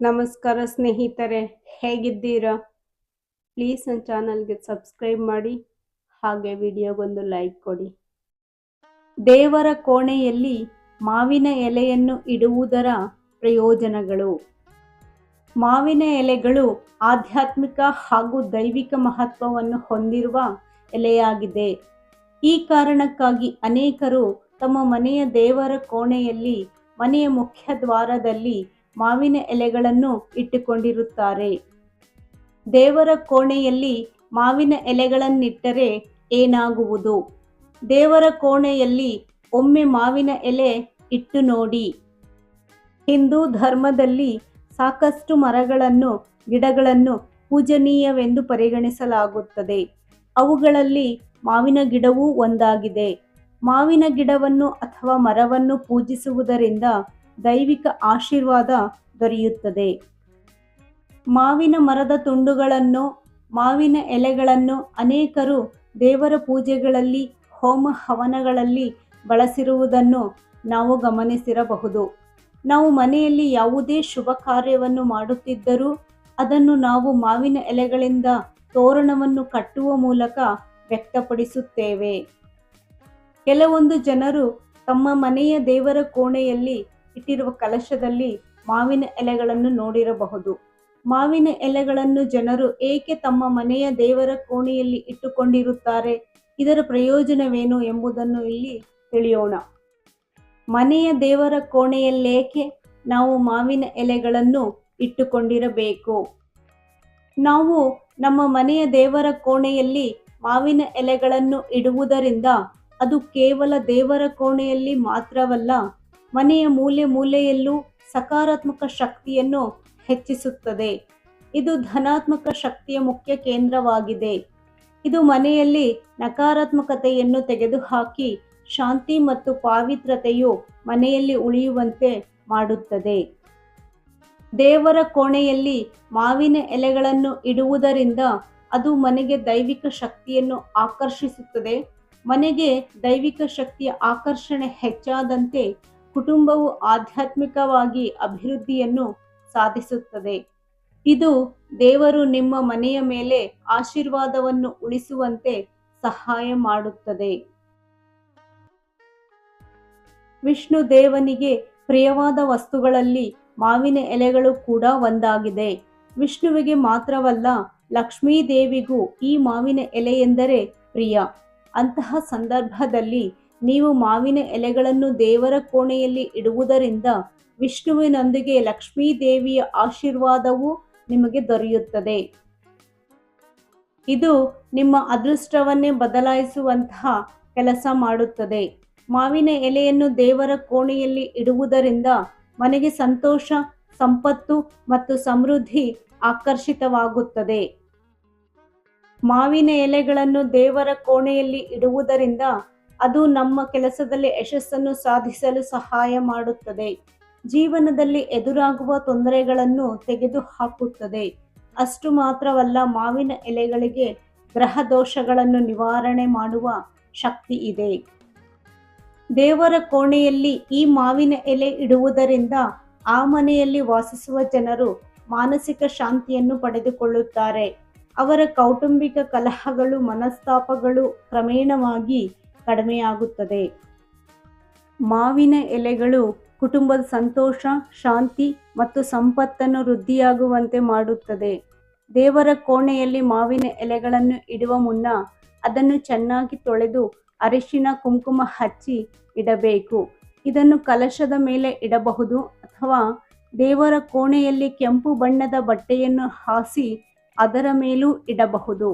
ನಮಸ್ಕಾರ ಸ್ನೇಹಿತರೆ, ಹೇಗಿದ್ದೀರಾ? ಪ್ಲೀಸ್ ನನ್ನ ಚಾನಲ್ಗೆ ಸಬ್ಸ್ಕ್ರೈಬ್ ಮಾಡಿ, ಹಾಗೆ ವಿಡಿಯೋಗೊಂದು ಲೈಕ್ ಕೊಡಿ. ದೇವರ ಕೋಣೆಯಲ್ಲಿ ಮಾವಿನ ಎಲೆಯನ್ನು ಇಡುವುದರ ಪ್ರಯೋಜನಗಳು. ಮಾವಿನ ಎಲೆಗಳು ಆಧ್ಯಾತ್ಮಿಕ ಹಾಗೂ ದೈವಿಕ ಮಹತ್ವವನ್ನು ಹೊಂದಿರುವ ಎಲೆಯಾಗಿದೆ. ಈ ಕಾರಣಕ್ಕಾಗಿ ಅನೇಕರು ತಮ್ಮ ಮನೆಯ ದೇವರ ಕೋಣೆಯಲ್ಲಿ, ಮನೆಯ ಮುಖ್ಯ ದ್ವಾರದಲ್ಲಿ ಮಾವಿನ ಎಲೆಗಳನ್ನು ಇಟ್ಟುಕೊಂಡಿರುತ್ತಾರೆ. ದೇವರ ಕೋಣೆಯಲ್ಲಿ ಮಾವಿನ ಎಲೆಗಳನ್ನಿಟ್ಟರೆ ಏನಾಗುವುದು? ದೇವರ ಕೋಣೆಯಲ್ಲಿ ಒಮ್ಮೆ ಮಾವಿನ ಎಲೆ ಇಟ್ಟು ನೋಡಿ. ಹಿಂದೂ ಧರ್ಮದಲ್ಲಿ ಸಾಕಷ್ಟು ಮರಗಳನ್ನು, ಗಿಡಗಳನ್ನು ಪೂಜನೀಯವೆಂದು ಪರಿಗಣಿಸಲಾಗುತ್ತದೆ. ಅವುಗಳಲ್ಲಿ ಮಾವಿನ ಗಿಡವೂ ಒಂದಾಗಿದೆ. ಮಾವಿನ ಗಿಡವನ್ನು ಅಥವಾ ಮರವನ್ನು ಪೂಜಿಸುವುದರಿಂದ ದೈವಿಕ ಆಶೀರ್ವಾದ ದೊರೆಯುತ್ತದೆ. ಮಾವಿನ ಮರದ ತುಂಡುಗಳನ್ನು, ಮಾವಿನ ಎಲೆಗಳನ್ನು ಅನೇಕರು ದೇವರ ಪೂಜೆಗಳಲ್ಲಿ, ಹೋಮ ಹವನಗಳಲ್ಲಿ ಬಳಸಿರುವುದನ್ನು ನಾವು ಗಮನಿಸಿರಬಹುದು. ನಾವು ಮನೆಯಲ್ಲಿ ಯಾವುದೇ ಶುಭ ಕಾರ್ಯವನ್ನು ಮಾಡುತ್ತಿದ್ದರೂ ಅದನ್ನು ನಾವು ಮಾವಿನ ಎಲೆಗಳಿಂದ ತೋರಣವನ್ನು ಕಟ್ಟುವ ಮೂಲಕ ವ್ಯಕ್ತಪಡಿಸುತ್ತೇವೆ. ಕೆಲವೊಂದು ಜನರು ತಮ್ಮ ಮನೆಯ ದೇವರ ಕೋಣೆಯಲ್ಲಿ ಇಟ್ಟಿರುವ ಕಲಶದಲ್ಲಿ ಮಾವಿನ ಎಲೆಗಳನ್ನು ನೋಡಿರಬಹುದು. ಮಾವಿನ ಎಲೆಗಳನ್ನು ಜನರು ಏಕೆ ತಮ್ಮ ಮನೆಯ ದೇವರ ಕೋಣೆಯಲ್ಲಿ ಇಟ್ಟುಕೊಂಡಿರುತ್ತಾರೆ? ಇದರ ಪ್ರಯೋಜನವೇನು ಎಂಬುದನ್ನು ಇಲ್ಲಿ ತಿಳಿಯೋಣ. ಮನೆಯ ದೇವರ ಕೋಣೆಯಲ್ಲೇಕೆ ನಾವು ಮಾವಿನ ಎಲೆಗಳನ್ನು ಇಟ್ಟುಕೊಂಡಿರಬೇಕು? ನಾವು ನಮ್ಮ ಮನೆಯ ದೇವರ ಕೋಣೆಯಲ್ಲಿ ಮಾವಿನ ಎಲೆಗಳನ್ನು ಇಡುವುದರಿಂದ ಅದು ಕೇವಲ ದೇವರ ಕೋಣೆಯಲ್ಲಿ ಮಾತ್ರವಲ್ಲ ಮನೆಯ ಮೂಲೆ ಮೂಲೆಯಲ್ಲೂ ಸಕಾರಾತ್ಮಕ ಶಕ್ತಿಯನ್ನು ಹೆಚ್ಚಿಸುತ್ತದೆ. ಇದು ಧನಾತ್ಮಕ ಶಕ್ತಿಯ ಮುಖ್ಯ ಕೇಂದ್ರವಾಗಿದೆ. ಇದು ಮನೆಯಲ್ಲಿ ನಕಾರಾತ್ಮಕತೆಯನ್ನು ತೆಗೆದುಹಾಕಿ ಶಾಂತಿ ಮತ್ತು ಪಾವಿತ್ರತೆಯು ಮನೆಯಲ್ಲಿ ಉಳಿಯುವಂತೆ ಮಾಡುತ್ತದೆ. ದೇವರ ಕೋಣೆಯಲ್ಲಿ ಮಾವಿನ ಎಲೆಗಳನ್ನು ಇಡುವುದರಿಂದ ಅದು ಮನೆಗೆ ದೈವಿಕ ಶಕ್ತಿಯನ್ನು ಆಕರ್ಷಿಸುತ್ತದೆ. ಮನೆಗೆ ದೈವಿಕ ಶಕ್ತಿಯ ಆಕರ್ಷಣೆ ಹೆಚ್ಚಾದಂತೆ ಕುಟುಂಬವು ಆಧ್ಯಾತ್ಮಿಕವಾಗಿ ಅಭಿವೃದ್ಧಿಯನ್ನು ಸಾಧಿಸುತ್ತದೆ. ಇದು ದೇವರು ನಿಮ್ಮ ಮನೆಯ ಮೇಲೆ ಆಶೀರ್ವಾದವನ್ನು ಉಳಿಸುವಂತೆ ಸಹಾಯ ಮಾಡುತ್ತದೆ. ವಿಷ್ಣು ದೇವನಿಗೆ ಪ್ರಿಯವಾದ ವಸ್ತುಗಳಲ್ಲಿ ಮಾವಿನ ಎಲೆಗಳು ಕೂಡ ಒಂದಾಗಿದೆ. ವಿಷ್ಣುವಿಗೆ ಮಾತ್ರವಲ್ಲ ಲಕ್ಷ್ಮೀ ದೇವಿಗೂ ಈ ಮಾವಿನ ಎಲೆ ಎಂದರೆ ಪ್ರಿಯ. ಅಂತಹ ಸಂದರ್ಭದಲ್ಲಿ ನೀವು ಮಾವಿನ ಎಲೆಗಳನ್ನು ದೇವರ ಕೋಣೆಯಲ್ಲಿ ಇಡುವುದರಿಂದ ವಿಷ್ಣುವಿನೊಂದಿಗೆ ಲಕ್ಷ್ಮೀ ದೇವಿಯ ಆಶೀರ್ವಾದವು ನಿಮಗೆ ದೊರೆಯುತ್ತದೆ. ಇದು ನಿಮ್ಮ ಅದೃಷ್ಟವನ್ನೇ ಬದಲಾಯಿಸುವಂತಹ ಕೆಲಸ ಮಾಡುತ್ತದೆ. ಮಾವಿನ ಎಲೆಯನ್ನು ದೇವರ ಕೋಣೆಯಲ್ಲಿ ಇಡುವುದರಿಂದ ಮನೆಗೆ ಸಂತೋಷ, ಸಂಪತ್ತು ಮತ್ತು ಸಮೃದ್ಧಿ ಆಕರ್ಷಿತವಾಗುತ್ತದೆ. ಮಾವಿನ ಎಲೆಗಳನ್ನು ದೇವರ ಕೋಣೆಯಲ್ಲಿ ಇಡುವುದರಿಂದ ಅದು ನಮ್ಮ ಕೆಲಸದಲ್ಲಿ ಯಶಸ್ಸನ್ನು ಸಾಧಿಸಲು ಸಹಾಯ ಮಾಡುತ್ತದೆ. ಜೀವನದಲ್ಲಿ ಎದುರಾಗುವ ತೊಂದರೆಗಳನ್ನು ತೆಗೆದುಹಾಕುತ್ತದೆ. ಅಷ್ಟು ಮಾತ್ರವಲ್ಲ, ಮಾವಿನ ಎಲೆಗಳಿಗೆ ಗ್ರಹ ದೋಷಗಳನ್ನು ನಿವಾರಣೆ ಮಾಡುವ ಶಕ್ತಿ ಇದೆ. ದೇವರ ಕೋಣೆಯಲ್ಲಿ ಈ ಮಾವಿನ ಎಲೆ ಇಡುವುದರಿಂದ ಆ ಮನೆಯಲ್ಲಿ ವಾಸಿಸುವ ಜನರು ಮಾನಸಿಕ ಶಾಂತಿಯನ್ನು ಪಡೆದುಕೊಳ್ಳುತ್ತಾರೆ. ಅವರ ಕೌಟುಂಬಿಕ ಕಲಹಗಳು, ಮನಸ್ತಾಪಗಳು ಕ್ರಮೇಣವಾಗಿ ಕಡಿಮೆಯಾಗುತ್ತದೆ. ಮಾವಿನ ಎಲೆಗಳು ಕುಟುಂಬದ ಸಂತೋಷ, ಶಾಂತಿ ಮತ್ತು ಸಂಪತ್ತನ್ನು ವೃದ್ಧಿಯಾಗುವಂತೆ ಮಾಡುತ್ತದೆ. ದೇವರ ಕೋಣೆಯಲ್ಲಿ ಮಾವಿನ ಎಲೆಗಳನ್ನು ಇಡುವ ಮುನ್ನ ಅದನ್ನು ಚೆನ್ನಾಗಿ ತೊಳೆದು ಅರಿಶಿನ ಕುಂಕುಮ ಹಚ್ಚಿ ಇಡಬೇಕು. ಇದನ್ನು ಕಲಶದ ಮೇಲೆ ಇಡಬಹುದು ಅಥವಾ ದೇವರ ಕೋಣೆಯಲ್ಲಿ ಕೆಂಪು ಬಣ್ಣದ ಬಟ್ಟೆಯನ್ನು ಹಾಸಿ ಅದರ ಮೇಲೂ ಇಡಬಹುದು.